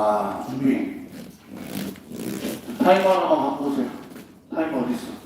아, 준비. 타이머 하나 갖고 오세요. 타이머 어디 있어?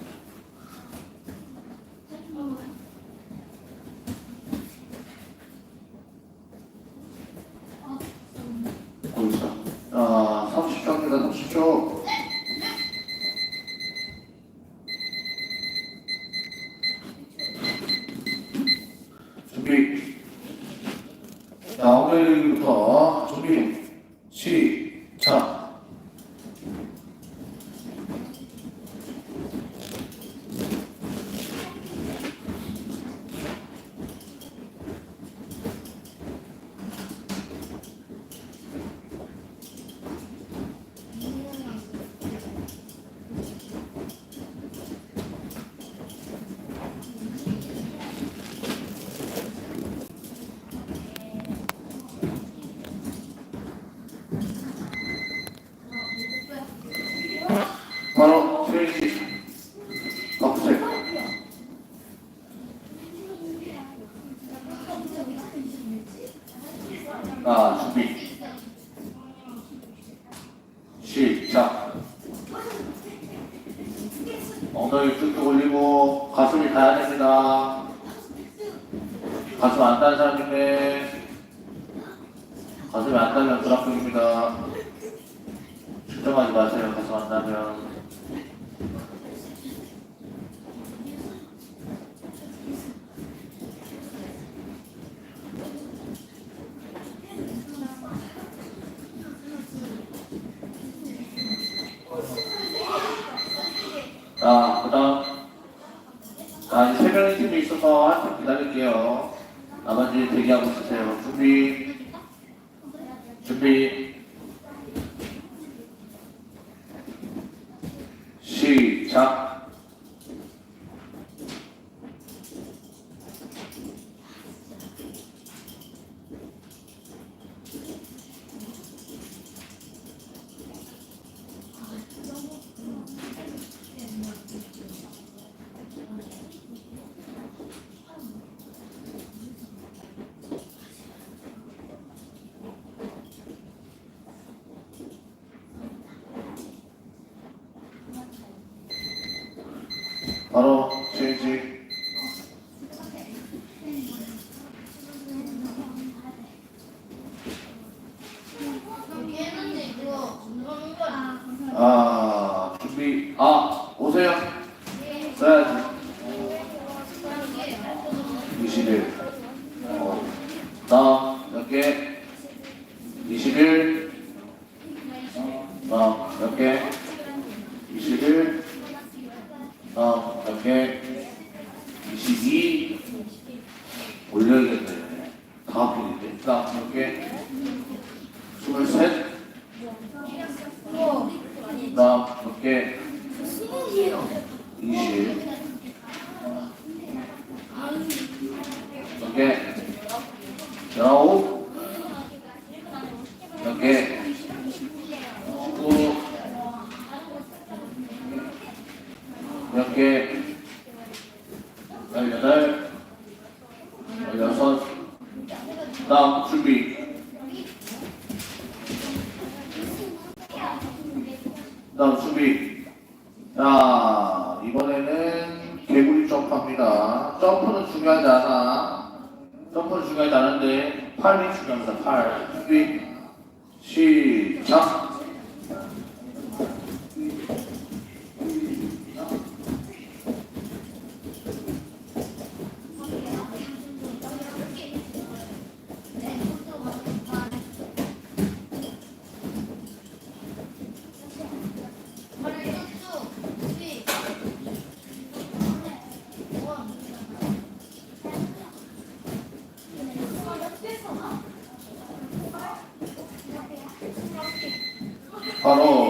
করো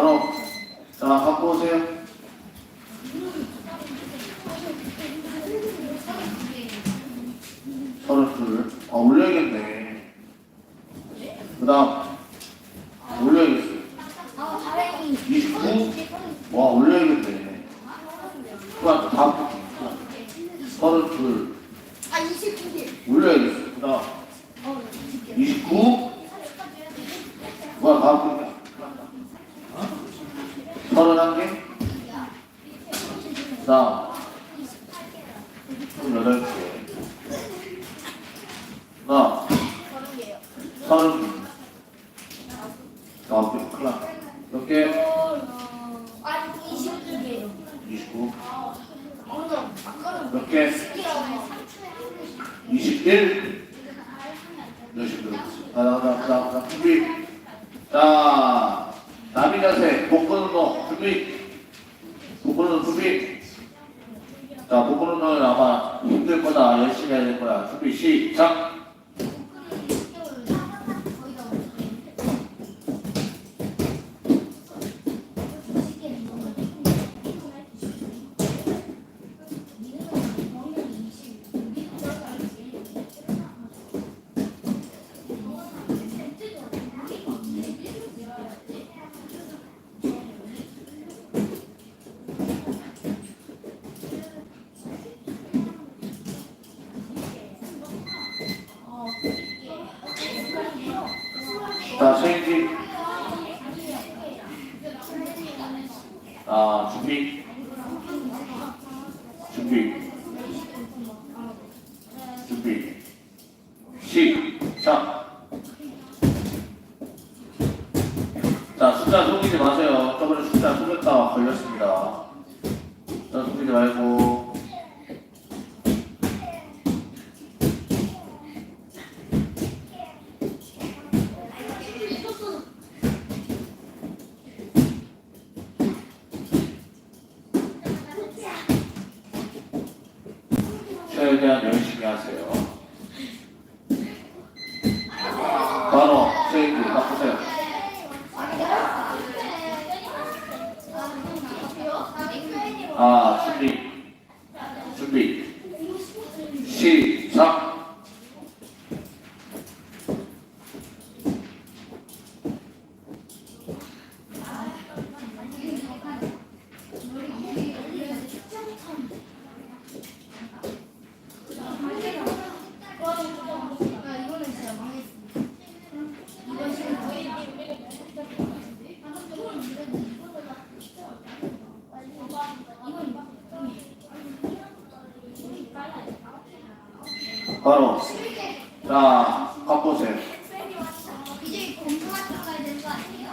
바로. 자, 갖고 오세요. 서른 둘. 아, 올려야겠네. 그 다음. 올려야겠어요. 29. 와, 올려야겠네. 그 다음, 다음. 서른 둘. 아 29개. 올려야겠어요. 그 다음. 29. 뭐야, 다음 거. 개. 그 다음. 스물여덟 개. 그 다음. 그런 게요. 서른. 아홉 개. 큰일. 몇 개? 아니 29개요. 29. 오늘 아까는 몇 개? 10개라고. 21. 몇십 개. 가다. 준비. 자, 남이 자세. 복 끄는 거. 준비. 자, 복 끄는 거는 아마 힘들 거다. 열심히 해야 될 거야. 준비, 시작. 자, 체인지. 아, 준비. 준비. 준비. 시작. 자, 숫자 속이지 마세요. 저번에 숫자 속였다가 걸렸습니다. 자, 속이지 말고. 최 대한 열심히 하세요. 바로 체인지 바꾸세요. 아, 준비. 준비. 시작. 이거는 진짜 망했어. 이거 지금 바로. 자, 바꾸세요. 이제 공부 같은 거 해야 되는 거 아니에요?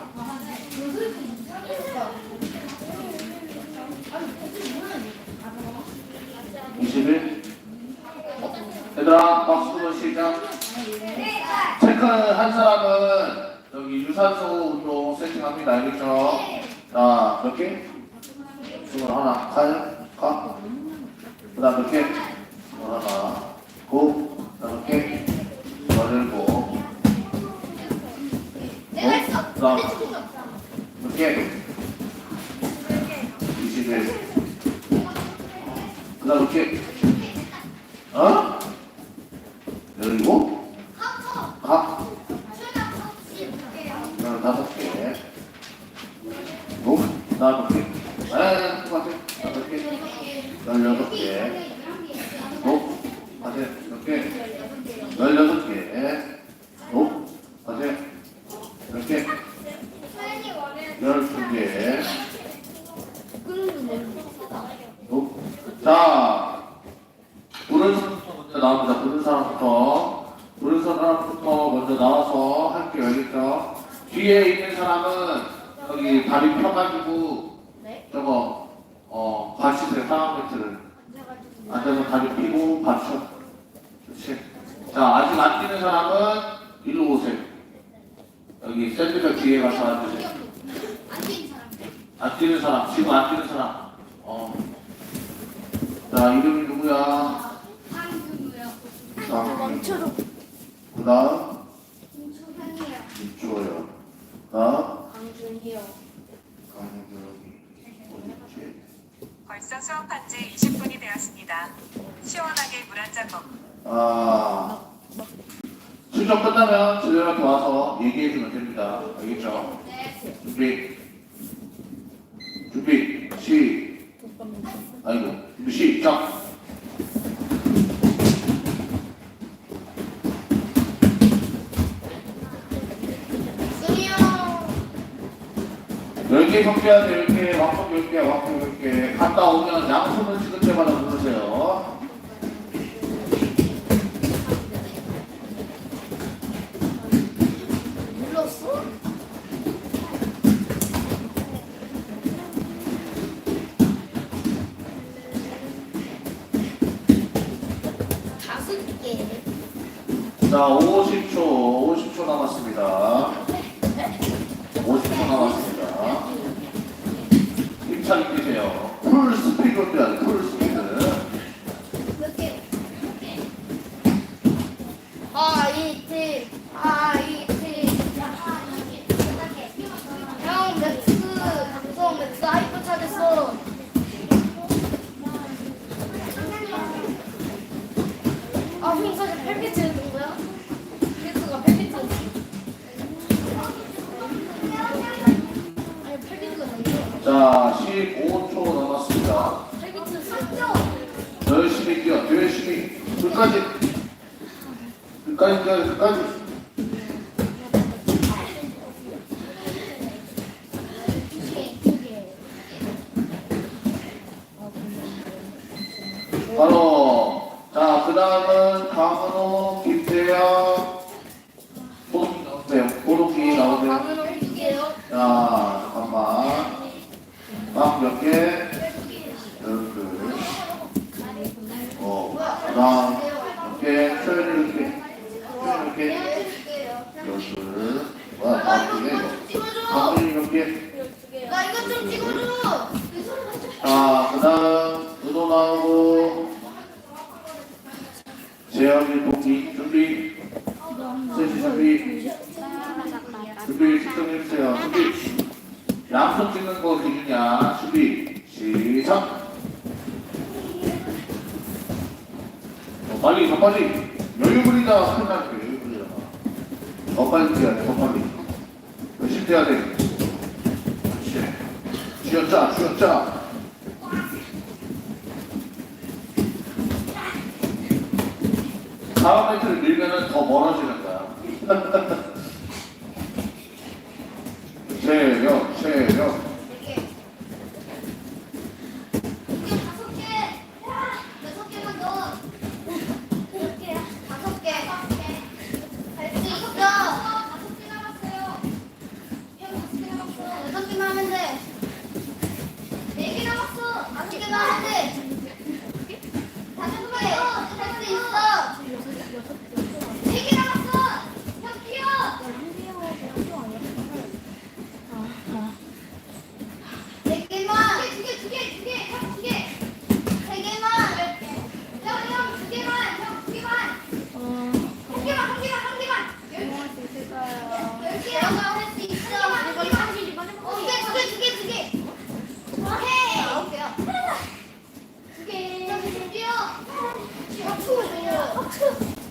아니, 21. 얘들아, 박수 시작. 체크한 사람은 여기 유산소 운동 세팅합니다. 알겠죠? 자, 몇 개? 스물 하나. 가요? 가. 그 다음 몇 개? 스물 하나. 고. 그 다음 몇 개? 열일곱. 내가 했어. 그 다음 근데 지금 몇 개? 21. 그 다음 몇 개? 어? 열일곱? 가. 그다음 다섯 개. 오, 다섯 개. 아, 똑같아. 다섯 개. 열여섯 개. 오, 같아. 몇 개? 열여섯 개. 오, 같아. 몇 개? 열두 개. 뒤에 있는 사람은 여기 다리 펴가지고 네. 저거 어 받치세요 상황 매트를 앉아서 다리 펴고 받쳐 그렇지 자 아직 안 뛰는 사람은 일로 오세요 여기 샌드백 뒤에 가서 앉으세요 안 뛰는 사람. 지금 안 뛰는 사람 어 자 이름이 누구야. 자 멈춰로. 그 다음 김초현이요. 이쪽이요 다음 강준이요. 강준이 어디 있지 벌써 수업한 지 20분이 되었습니다. 시원하게 물 한 잔 먹고 아, 수정 끝나면 저희한테 와서 얘기해 주면 됩니다. 알겠죠? 네. 준비. 준비. 시. 아이고. 준비 시작. 승이요. 10개 성취해야 돼. 10개. 왕복 10개. 왕복 10개. 갔다 오면 양손을 찍을 때마다 누르세요. 눌렀어? 다섯 개. 자, 50초. 50초 남았습니다. 50초 남았습니다. 힘차게 뛰세요. 풀 스피드로 뛰어야 돼. 풀 스피드. 몇 개? 하이트, 하이트. 형, 맥스, 방송 맥스 하이퍼 찾았어. 아, 형 사실 펠비트 해준 거야? 펠비트가 펠비트. 아니, 펠비트가 아니고. 자, 15초 남았습니다. 열심히 뛰어, 열심히. 끝까지. 끝까지 뛰어, 끝까지. 두 개, 두 개. 바로. 자, 그 다음은 강은호, 김태영, 보동기 나오세요. 보동기 나오세요. 방은 두 개요? 자, 잠깐만. 막몇 개? 열둘. 어, 그 다음 몇 개? 서열이 몇 개? 서열이 몇 개? 열둘. 와, 다음 개 이거. 강은이 몇 개? 나 이거 좀 찍어줘. 자, 그 다음 은호 나오고 재현이 동기 준비 세시 준비 준비 측정해주세요 준비 양손 찍는 거 기준이야 준비 시작 어, 빨리 더 빨리 여유 부리다 끝날게 여유 부리다가 더 빨리 뛰어야 돼더 빨리 열심히 뛰어야 돼 그렇지 쥐어짜 쥐어짜 다음 멘트를 밀면은 더 멀어지는 거야. 체력, 체력. 다섯 개. 다섯 개만 더. 몇 개야? 다섯 개. 할수 있어. 다섯 개 남았어요. 형 다섯 개 남았어. 여섯 개만 하면 돼. 네 개 남았어. 다섯 개 남았돼 다섯 개. 할 수 있어. 네개 남았어. 형 뛰어. 네 개만. 두 개, 두 개, 두 개, 형 두 개. 세 개만. 형, 형, 두 개만. 형, 두 개만. 한 개만, 한 개만, 한 개만. 열 개. 형아, 할수 있어. 한 개만. 두 개, 두 개, 두 개, 두 개. 오케이. 아홉 개야. 두 개. 형, 계속 뛰어. 박수.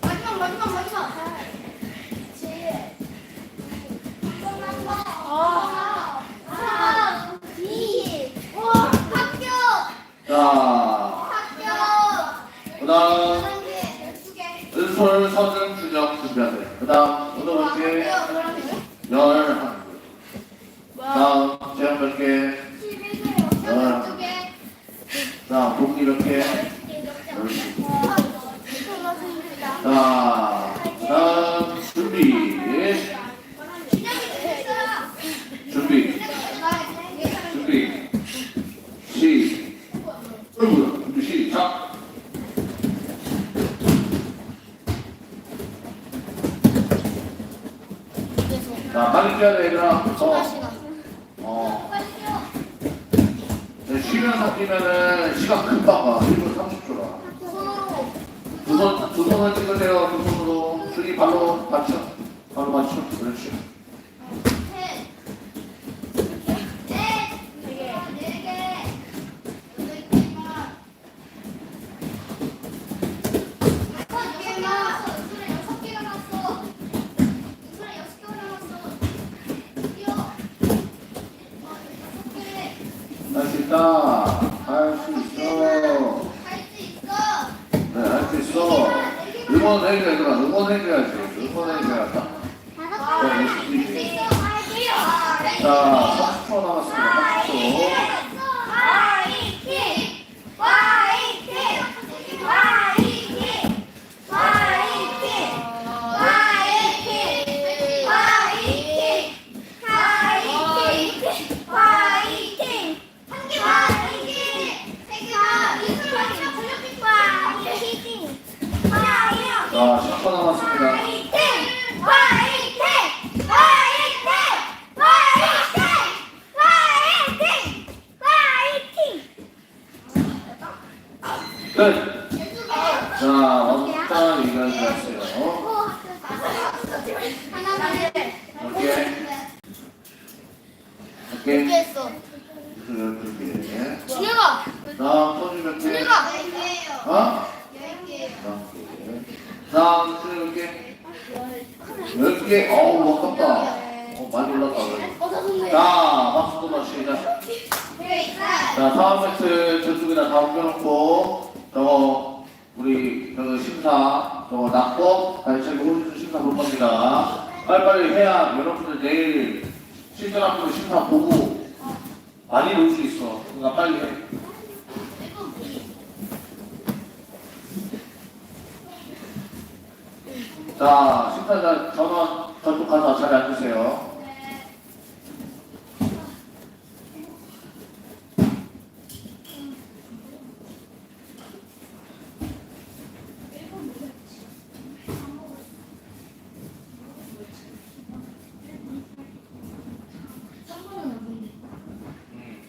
마지막, 마지막, 마지막. 아. 아. 이. 와, 합격. 자, 합격. 그 다음, 한 개, 열두 개. 은솔, 서준, 준영 준비하세요. 그 다음, 은호 몇 개? 열, 한 개. 다음, 재현 몇 개? 열두 개. 자, 복기 몇 개? 열두 개. 자, 다음, 준비. 시작이 됐어. 뛰어야 돼, 얘들아. 추가 어, 시간. 어. 빨리 뛰어. 네, 쉬면서 뛰면은 시간 금방 가. 1분 30초라. 두 손으로. 두 손, 두 손을 찍으세요. 두 손으로. 줄이 발로 받쳐. 발로 받쳐. 그렇지. 셋. 넷. 네 개. 네 개. 여덟 개만. 여섯 개 남았어. 유술에 여섯 개가 남았어. 유술에 여섯 개가 남았어. 뛰어. 어, 여섯 개. 할 수 있다. 할 수 있어. 네, 할 수 있어. 응원해줘, 얘들아. 응원해줘야지. 끝! 자, 왕따 이걸 하세요. 오케이? 그렇게. 다음 손이 몇 개? 어? 다음 개. 다음 손이 몇 개? 몇 개? 어우, 아깝다. 어, 많이 올라가. 자, 박수 한번 시작. 자, 다음 매트 저쪽에다 다음 펴놓고. 저거, 우리, 그 심사, 저거 낙법, 발차기 호주수 심사 볼 겁니다. 빨리빨리 해야 여러분들 내일 실전 앞으로 심사 보고 많이 놀수 있어. 그러니까 빨리 해. 자, 심사자 전원 저쪽 가서 자리 앉으세요.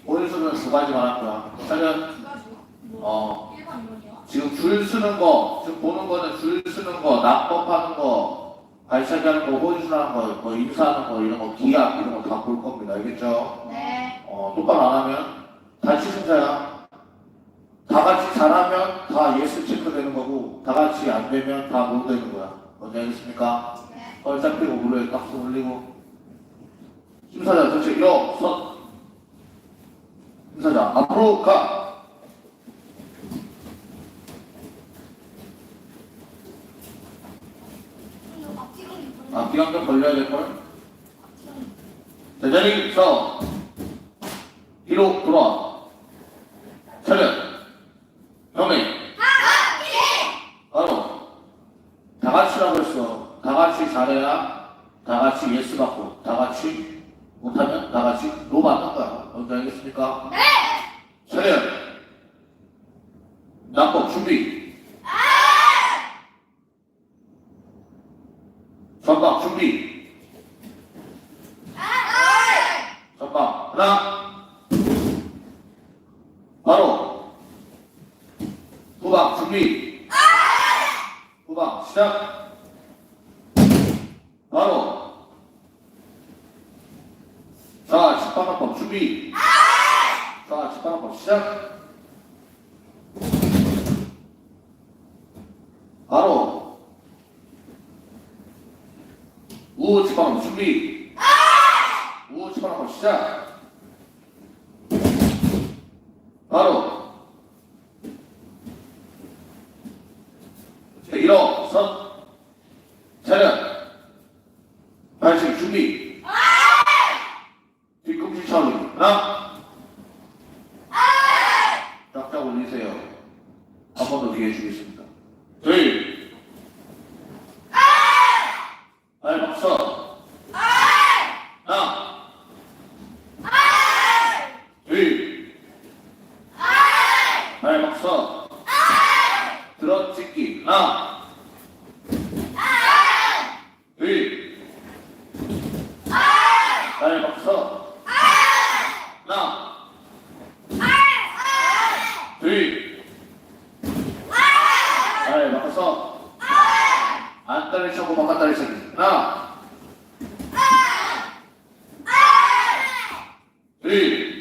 오른손은 두 가지만 할 거야. 차면, 어, 지금 줄 쓰는 거, 지금 보는 거는 줄 쓰는 거, 납법하는 거, 발차기 하는 거, 호주하는 거, 뭐 인사하는 거, 이런 거, 기약, 이런 거 다 볼 겁니다. 알겠죠? 네. 어, 똑바로 안 하면 단치 심사야. 다 같이 잘하면 다 예스 체크 되는 거고, 다 같이 안 되면 다노 되는 거야. 뭔지 알겠습니까? 네. 헐 잡히고 무릎에 깍지 올리고. 심사자 전체 일어선. 심사자 앞으로 가. 아, 기왕 걸려야 될걸? 제자리 서. 뒤로 돌아. 차렷. 경례. 바로. 다 같이라고 했어. 다 같이 잘해야 다 같이 예스 받고 다 같이 못하면 다 같이 노 받는 거야. 뭔지 알겠습니까? 네. 차렷. 납법 준비. 전방 준비. 전방 하나. 뒤꿈치 뒤꿈치 처리 하나 Three.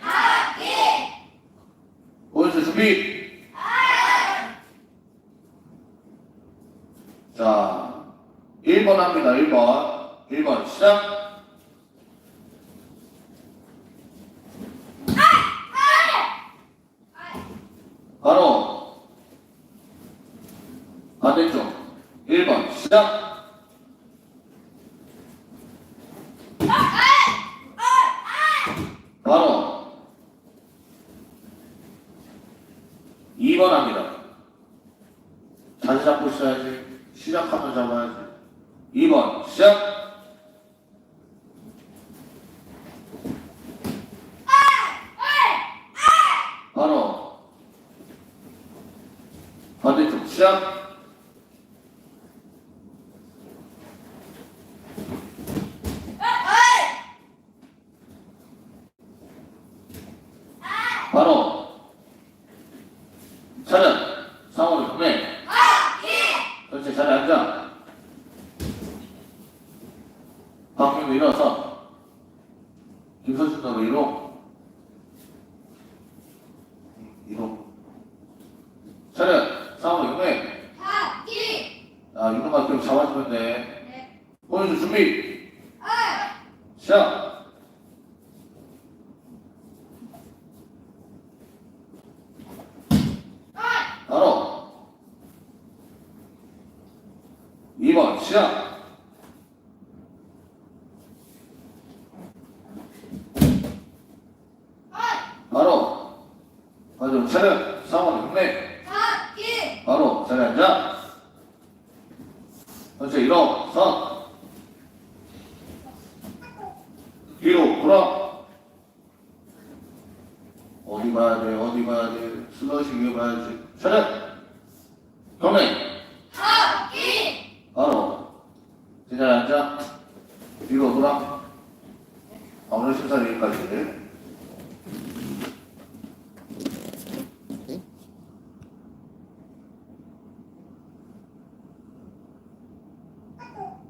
학기. What is speed? 자, 1번 합니다. 1번. 1번 시작. 반대쪽 시작. 2번 시작